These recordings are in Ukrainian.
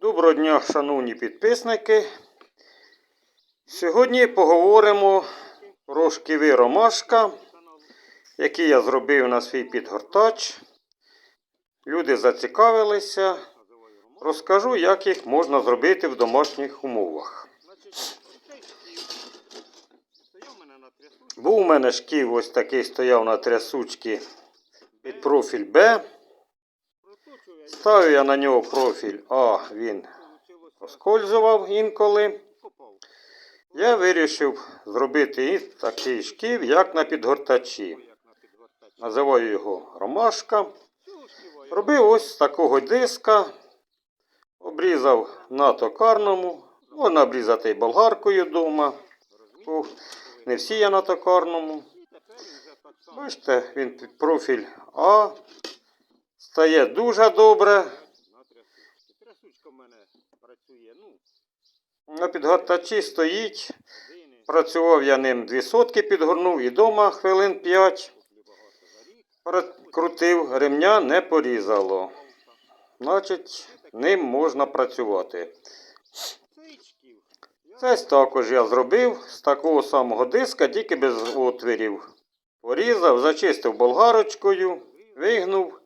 Доброго дня, шановні підписники. Сьогодні поговоримо про шківи ромашка, які я зробив на свій підгортач. Люди зацікавилися. Розкажу, як їх можна зробити в домашніх умовах. Був у мене шків ось такий стояв на трясучці під профіль Б. Ставив я на нього профіль А, він оскользував інколи. Я вирішив зробити такий шків, як на підгортачі. Називаю його ромашка. Робив ось з такого диска. Обрізав на токарному. Можна обрізати і болгаркою вдома. Не всі я на токарному. Бачите, він під профіль А. Стає дуже добре. На підгортачі стоїть. Працював я ним дві сотки, підгорнув і вдома хвилин 5. Крутив, ремня не порізало. Значить, ним можна працювати. Це також я зробив з такого самого диска, тільки без отвірів. Порізав, зачистив болгарочкою, вигнув.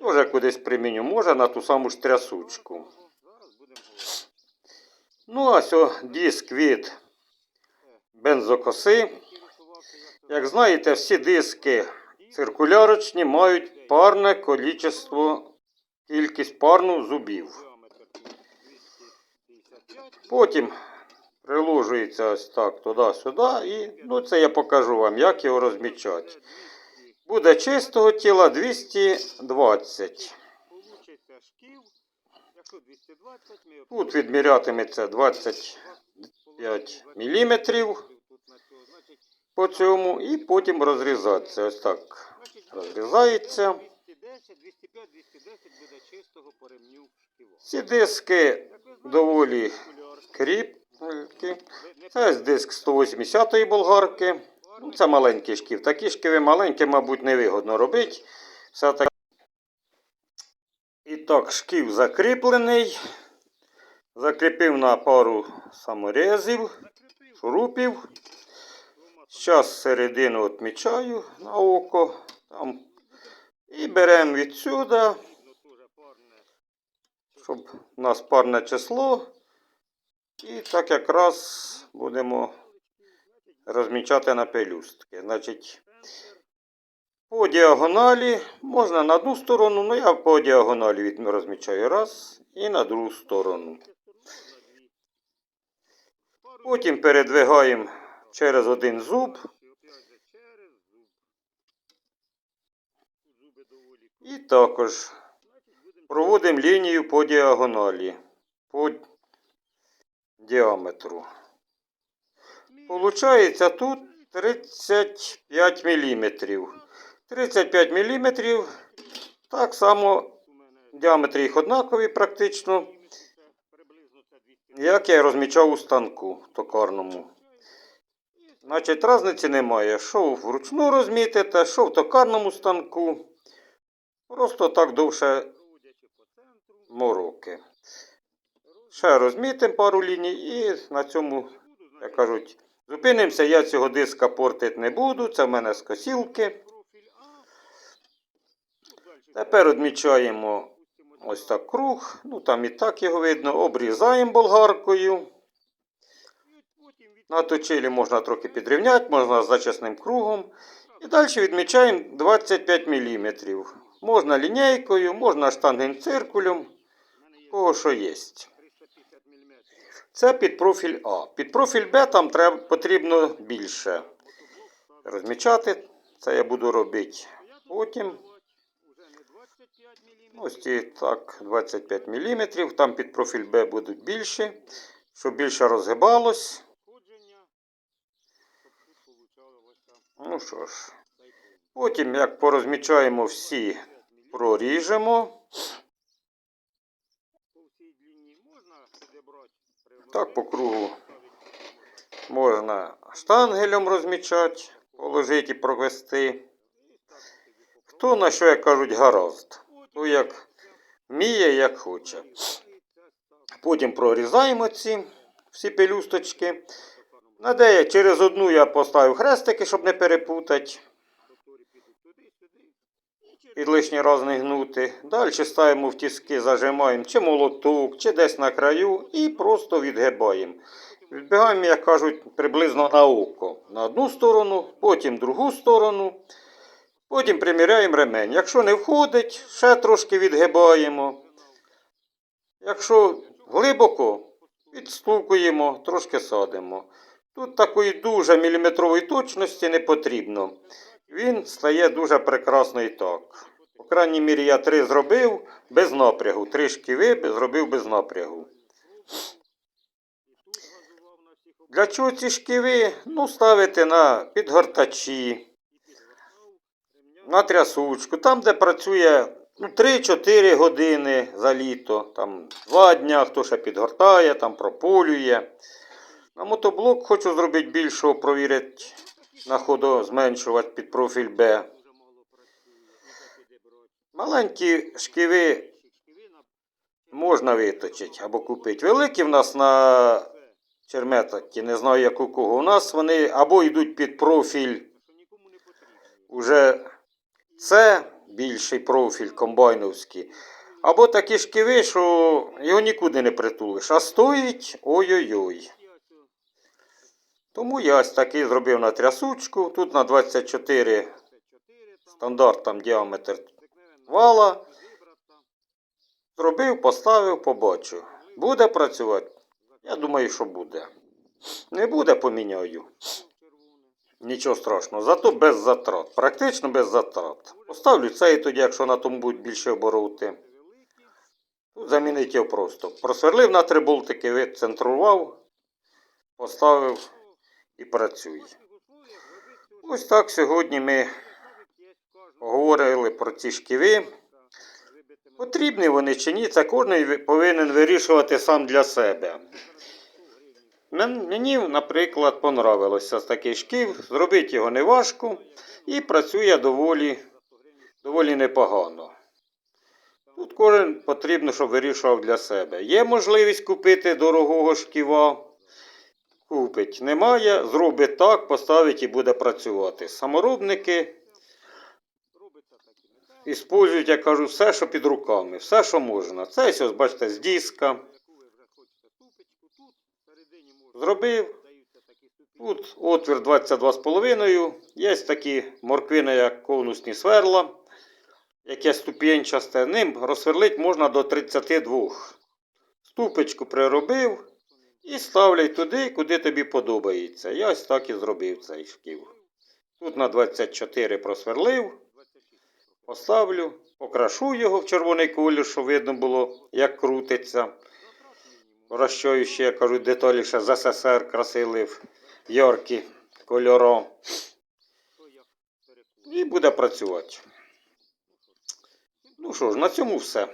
Може кудись приміню, може на ту саму ж трясучку. Ну, а сьо диск від бензокоси. Як знаєте, всі диски циркулярочні мають парне количество, кількість парну зубів. Потім приложується ось так туди-сюди. І ну, це я покажу вам, як його розмічати. Буде чистого тіла 220. Получиться шків. Якщо 220, ми Тут відмірятиметься 25 мм по цьому. І потім розрізатися. Ось так. Розрізається. 210, 205, 210 буде чистого по ремню шківа. Ці диски доволі кріпкі. Це диск 180-ї болгарки. Ну, це маленький шків. Такі шківи маленькі, мабуть, невигодно робити. Все так. І так, шків закріплений. Закріпив на пару саморезів, шурупів. Зараз середину відмічаю на око. Там. І беремо відсюди, щоб у нас парне число. І так якраз будемо розмічати на пелюстки. Значить, по діагоналі можна на одну сторону, але я по діагоналі розмічаю раз і на другу сторону. Потім передвигаємо через один зуб і також проводимо лінію по діагоналі, по діаметру. Получається тут 35 мм. 35 мм. Так само діаметри їх однакові практично, як я розмічав у станку токарному. Значить, різниці немає. Що вручну розмітите, що в токарному станку. Просто так довше мороки. Ще розмітимо пару ліній і на цьому, як кажуть, зупинимося. Я цього диска портити не буду. Це в мене з косілки. Тепер відмічаємо ось так круг. Ну там і так його видно. Обрізаємо болгаркою. На точилі можна трохи підрівняти, можна з зачисним кругом. І далі відмічаємо 25 мм. Можна лінійкою, можна штангенциркулем, кого що є. Це під профіль А. Під профіль Б там треба, потрібно більше розмічати. Це я буду робити потім. Ось і так, 25 мм. Там під профіль Б будуть більші, щоб більше розгибалось. Ну що ж, потім, як порозмічаємо всі, проріжемо. Так по кругу можна штангелем розмічати, положити і провести. Хто на що, як кажуть, гаразд. Хто як вміє, як хоче. Потім прорізаємо ці всі пелюсточки. На через одну я поставив хрестики, щоб не перепутати. Під лишній раз гнути. Далі ставимо в тіски, зажимаємо чи молоток, чи десь на краю і просто відгибаємо. Відбігаємо, як кажуть, приблизно на око. На одну сторону, потім другу сторону. Потім приміряємо ремень. Якщо не входить, ще трошки відгибаємо. Якщо глибоко, відстукуємо, трошки садимо. Тут такої дуже міліметрової точності не потрібно. Він стає дуже прекрасно і так. По крайній мірі, я три зробив без напрягу. Три шківи зробив без напрягу. Для чого ці шківи? Ну, ставити на підгортачі, на трясучку, там, де працює ну, 3-4 години за літо, там 2 дня, хто ще підгортає, там прополює. На мотоблок хочу зробити більшого, провірити на ходу, зменшувати під профіль Б. Маленькі шківи можна виточити або купити. Великі в нас на черметаті, не знаю як у кого. У нас вони або йдуть під профіль уже це більший профіль комбайновський. Або такі шківи, що його нікуди не притулиш. А стоїть ой-ой-ой. Тому я ось такий зробив на трясучку. Тут на 24 стандарт там діаметр вала. Зробив, поставив, побачу. Буде працювати? Я думаю, що буде. Не буде, поміняю. Нічого страшного, зато без затрат. Практично без затрат. Поставлю цей тоді, якщо на тому будуть більше обороти. Тут замінити його просто. Просверлив на три болтики, відцентрував, поставив і працює. Ось так сьогодні ми поговорили про ці шківи. Потрібні вони чи ні, це кожен повинен вирішувати сам для себе. Мені, наприклад, понравилося такий шків, зробити його не важко і працює доволі, доволі непогано. Тут кожен потрібно, щоб вирішував для себе. Є можливість купити дорогого шківа, купить. Немає, зробить так, поставить і буде працювати. Саморобники Іспользують, я кажу, все, що під руками, все, що можна. Це ось, бачите, з диска. Зробив. Тут отвір 22,5. Є такі морквини, як конусні сверла, яке ступінчасте. Ним розсверлити можна до 32. Ступочку приробив і ставляй туди, куди тобі подобається. Я ось так і зробив цей шків. Тут на 24 просверлив. Поставлю, покрашу його в червоний колір, щоб видно було, як крутиться. Розчою ще, я кажу, деталі ще з СССР красили в яркі кольори. І буде працювати. Ну що ж, на цьому все.